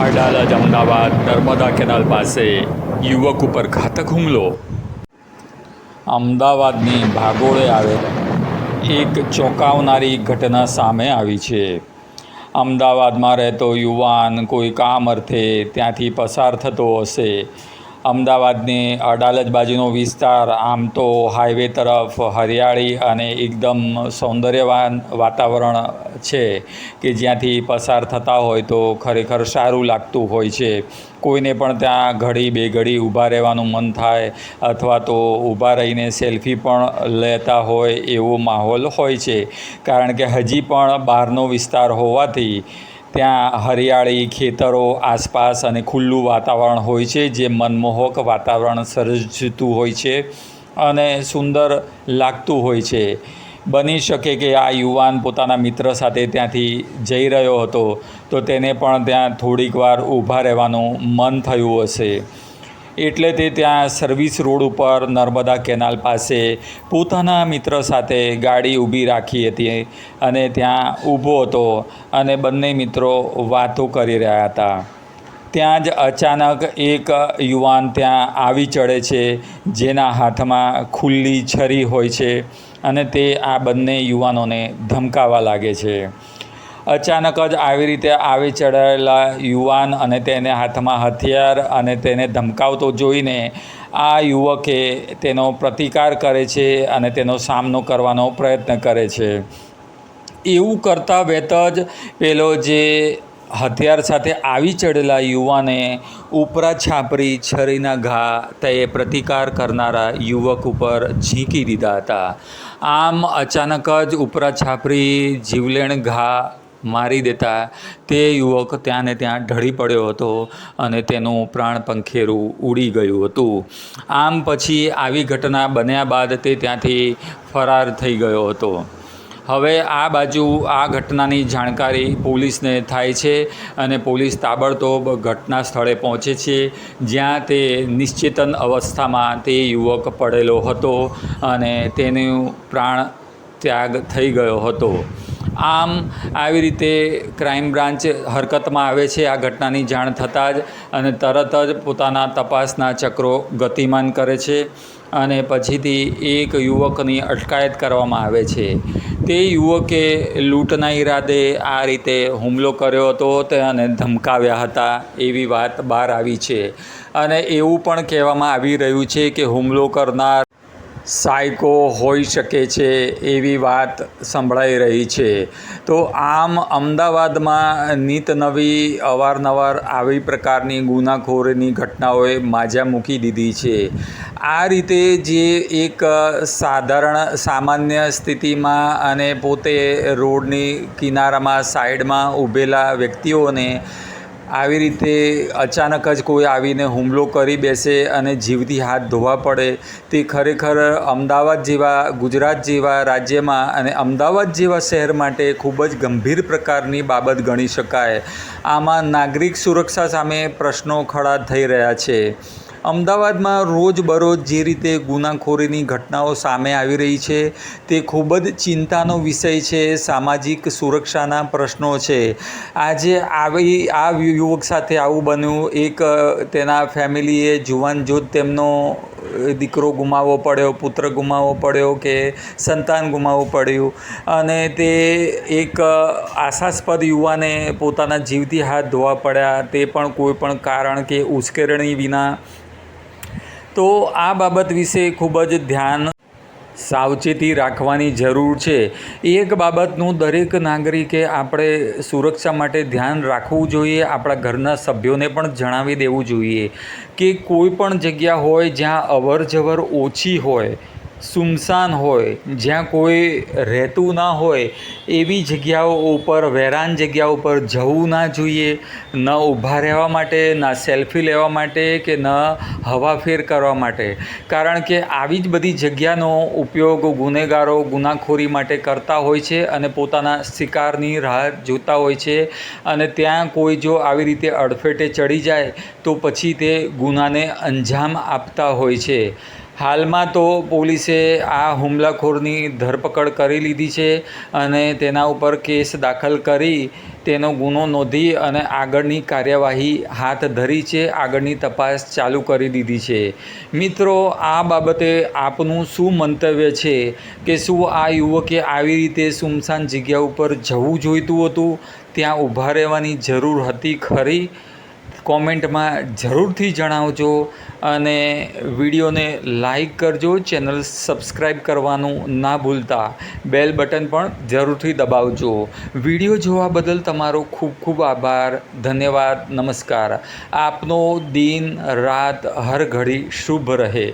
Adalaj Ahmedabad Narmada canal પાસે યુવક ઉપર ઘાતક હુમલો. અમદાવાદની ભાગોળે આવેલ એક ચોંકાવનારી ઘટના સામે આવી છે. અમદાવાદમાં રહેતો યુવાન કોઈ કામ અર્થે ત્યાંથી પસાર થતો હશે. અમદાવાદની અડાલજ બાજુનો વિસ્તાર, આમ તો હાઈવે તરફ હરિયાળી અને એકદમ સૌંદર્યવાન વાતાવરણ છે કે જ્યાંથી પસાર થતા હોય તો ખરેખર સારું લાગતું હોય છે. કોઈને પણ ત્યાં ઘડી બે ઘડી ઊભા રહેવાનું મન થાય અથવા તો ઊભા રહીને સેલ્ફી પણ લેતા હોય એવો માહોલ હોય છે. કારણ કે હજી પણ બહારનો વિસ્તાર હોવાથી ત્યાં હરિયાળી, ખેતરો, આસપાસ અને ખુલ્લું વાતાવરણ હોય છે, જે મનમોહક વાતાવરણ સર્જતું હોય છે અને સુંદર લાગતું હોય છે. બની શકે કે આ યુવાન પોતાના મિત્ર સાથે ત્યાંથી જઈ રહ્યો હતો, તો તેને પણ ત્યાં થોડીક વાર ઊભા રહેવાનું મન થયું હશે. એટલે તે ત્યાં સર્વિસ રોડ ઉપર નર્મદા કેનાલ પાસે પોતાના મિત્ર સાથે ગાડી ઊભી રાખી હતી અને ત્યાં ઊભો હતો અને બંને મિત્રો વાતો કરી રહ્યા હતા. ત્યાં જ અચાનક એક યુવાન ત્યાં આવી ચડે છે, જેના હાથમાં ખુલ્લી છરી હોય છે અને તે આ બંને યુવાનોને ધમકાવા લાગે છે. અચાનક જ આવી રીતે આવી ચડાયેલા યુવાન અને તેને હાથમાં હથિયાર અને તેને ધમકાવતો જોઈને આ યુવકે તેનો પ્રતિકાર કરે છે અને તેનો સામનો કરવાનો પ્રયત્ન કરે છે. એવું કરતાં વેત જ પેલો જે હથિયાર સાથે આવી ચડેલા યુવાને ઉપરા છાપરી છરીના ઘા તે પ્રતિકાર કરનારા યુવક ઉપર ઝીંકી દીધા હતા. આમ અચાનક જ ઉપરા છાપરી જીવલેણ ઘા મારી દેતા. તે યુવક ત્યાં ને ત્યાં ઢળી પડ્યો હતો અને તેનું પ્રાણ પંખેરું ઉડી ગયું હતું. આમ પછી આવી ઘટના બન્યા બાદ તે ત્યાંથી ફરાર થઈ ગયો હતો. હવે આ બાજુ આ ઘટનાની જાણકારી પોલીસને થાય છે અને પોલીસ તાબડતોબ ઘટના સ્થળે પહોંચે છે, જ્યાં તે નિશ્ચેતન અવસ્થામાં તે યુવક પડેલો હતો અને તેનું પ્રાણ ત્યાગ થઈ ગયો હતો. આમ આવી રીતે ક્રાઇમ બ્રાન્ચ હરકતમાં આવે છે. આ ઘટનાની જાણ થતાં જ અને તરત જ પોતાના તપાસના ચક્રો ગતિમાન કરે છે અને પછીથી એક યુવકની અટકાયત કરવામાં આવે છે. તે યુવકે લૂંટના ઈરાદે આ રીતે હુમલો કર્યો હતો તે અને ધમકાવ્યા હતા એવી વાત બહાર આવી છે. અને એવું પણ કહેવામાં આવી રહ્યું છે કે હુમલો કરનાર સાયકો હોઈ શકે છે એવી વાત સંભળાઈ રહી છે. તો આમ અમદાવાદમાં નીત નવી અવારનવાર આવી પ્રકારની ગુનાખોરીની ઘટનાઓએ માજા મૂકી દીધી છે. આ રીતે જે એક સાધારણ સામાન્ય સ્થિતિમાં અને પોતે રોડની કિનારામાં સાઈડમાં ઊભેલા વ્યક્તિઓને આવી રીતે અચાનક જ કોઈ આવીને હુમલો કરી બેસે અને જીવથી હાથ ધોવા પડે, તે ખરેખર અમદાવાદ જેવા, ગુજરાત જેવા રાજ્યમાં અને અમદાવાદ જેવા શહેર માટે ખૂબ જ ગંભીર પ્રકારની બાબત ગણી શકાય. આમાં નાગરિક સુરક્ષા સામે પ્રશ્નો ખડા થઈ રહ્યા છે. અમદાવાદમાં રોજબરોજ જે રીતે ગુનાખોરીની ઘટનાઓ સામે આવી રહી છે, તે ખૂબ જ ચિંતાનો વિષય છે, સામાજિક સુરક્ષાના પ્રશ્નો છે. આજે આવી, આ યુવક સાથે આવું બન્યું. એક તેના ફેમિલીએ જુવાન જોત તેમનો દીકરો ગુમાવવો પડ્યો, પુત્ર ગુમાવવો પડ્યો કે સંતાન ગુમાવવું પડ્યું. અને તે એક આશાસ્પદ યુવાને પોતાના જીવથી હાથ ધોવા પડ્યા. તે પણ કોઈ પણ કારણ કે ઉશ્કેરણી વિના. તો આ બાબત વિશે ખૂબ જ ધ્યાન સાવચેતી રાખવાની જરૂર છે. એક બાબતનું દરેક નાગરિકે આપણે સુરક્ષા માટે ધ્યાન રાખવું જોઈએ, આપણા ઘરના સભ્યોને પણ જણાવી દેવું જોઈએ કે કોઈ પણ જગ્યા હોય જ્યાં અવર જવર ઓછી હોય સુમસાન હોય, જ્યાં કોઈ રહેતું ના હોય, એવી જગ્યાઓ ઉપર, વેરાન જગ્યા ઉપર જવું ના જોઈએ. ન ઊભા રહેવા માટે, ના સેલ્ફી લેવા માટે કે ન હવાફેર કરવા માટે. કારણ કે આવી જ બધી જગ્યાનો ઉપયોગ ગુનેગારો ગુનાખોરી માટે કરતા હોય છે અને પોતાના શિકારની રાહ જોતા હોય છે. અને ત્યાં કોઈ જો આવી રીતે અડફેટે ચડી જાય, તો પછી તે ગુનાને અંજામ આપતા હોય છે. હાલમાં તો પોલીસે આ હુમલાખોરની ધરપકડ કરી લીધી છે અને તેના ઉપર કેસ દાખલ કરી તેનો ગુનો નોંધી અને આગળની કાર્યવાહી હાથ ધરી છે, આગળની તપાસ ચાલુ કરી દીધી છે. મિત્રો, આ બાબતે આપનું શું મંતવ્ય છે? કે શું આ યુવકે આવી રીતે સુમસાન જગ્યા ઉપર જવું જોઈતું હતું? ત્યાં ઊભા રહેવાની જરૂર હતી ખરી? કોમેન્ટમાં જરૂરથી જણાવજો અને વિડીયોને લાઈક કરજો, ચેનલ સબસ્ક્રાઈબ કરવાનું ના ભૂલતા, બેલ બટન પણ જરૂરથી દબાવજો. વીડિયો જોવા બદલ તમારો ખૂબ ખૂબ આભાર, ધન્યવાદ, નમસ્કાર. આપનો દિન, રાત, હર ઘડી શુભ રહે.